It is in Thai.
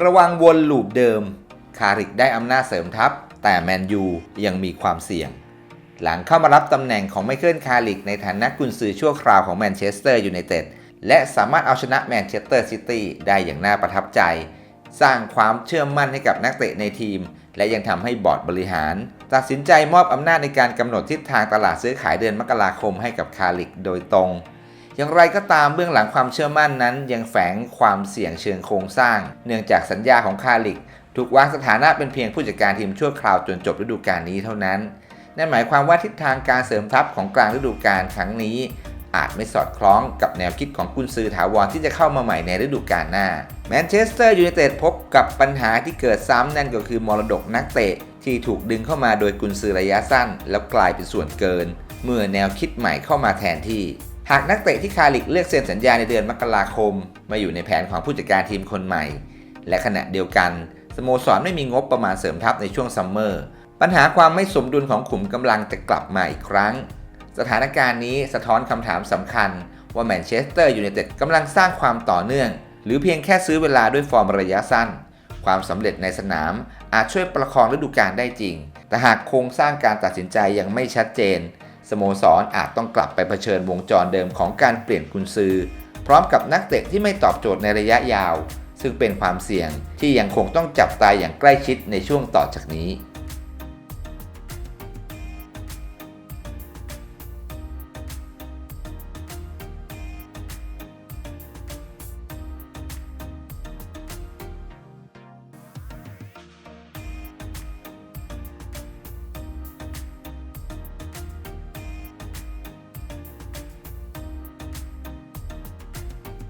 ระวังวนลูปเดิม คาริกได้อำนาจเสริมทัพ แต่แมนยูยังมีความเสี่ยง หลังเข้ามารับตำแหน่งของไมเคิลคาริกในฐานะกุนซือชั่วคราวของแมนเชสเตอร์ยูไนเต็ดและสามารถเอาชนะแมนเชสเตอร์ซิตี้ได้อย่างน่าประทับใจ สร้างความเชื่อมั่นให้กับนักเตะในทีม และยังทำให้บอร์ดบริหาร ตัดสินใจมอบอำนาจในการกำหนดทิศทางตลาดซื้อขายเดือนมกราคมให้กับคาริกโดยตรง อย่างไรก็ตามเบื้องหลังความเชื่อมั่นนั้น ยังแฝงความเสี่ยงเชิงโครงสร้าง เนื่องจากสัญญาของคาริกถูกวางสถานะเป็นเพียงผู้จัดการทีมชั่วคราวจนจบฤดูกาลนี้เท่านั้น นั่นหมายความว่าทิศทางการเสริมทัพของกลางฤดูกาลครั้งนี้ อาจไม่สอดคล้องกับแนวคิดของกุนซือถาวรที่จะเข้ามาใหม่ในฤดูกาลหน้า แมนเชสเตอร์ยูไนเต็ดพบกับปัญหาที่เกิดซ้ำนั่นก็คือมรดกนักเตะที่ถูกดึงเข้ามาโดยกุนซือระยะสั้น แล้วกลายเป็นส่วนเกิน เมื่อแนวคิดใหม่เข้ามาแทนที่ หากนักเตะที่คาริกเลือกเซ็นสัญญาในเดือนมกราคม มาอยู่ในแผนของผู้จัดการทีมคนใหม่ และขณะเดียวกัน สโมสรไม่มีงบประมาณเสริมทัพในช่วงซัมเมอร์ ปัญหาความไม่สมดุลของขุมกำลังจะกลับมาอีกครั้ง สถานการณ์นี้สะท้อนคำถามสำคัญ ว่าแมนเชสเตอร์ยูไนเต็ดกำลังสร้างความต่อเนื่อง หรือเพียงแค่ซื้อเวลาด้วยฟอร์มระยะสั้น ความสำเร็จในสนามอาจช่วยประคองฤดูกาลได้จริง แต่หากโครงสร้างการตัดสินใจยังไม่ชัดเจน สโมสรอาจต้องกลับไปเผชิญวงจรเดิมของการเปลี่ยนกุนซือ พร้อมกับนักเตะที่ไม่ตอบโจทย์ในระยะยาว ซึ่งเป็นความเสี่ยงที่ยังคงต้องจับตายอย่างใกล้ชิดในช่วงต่อจากนี้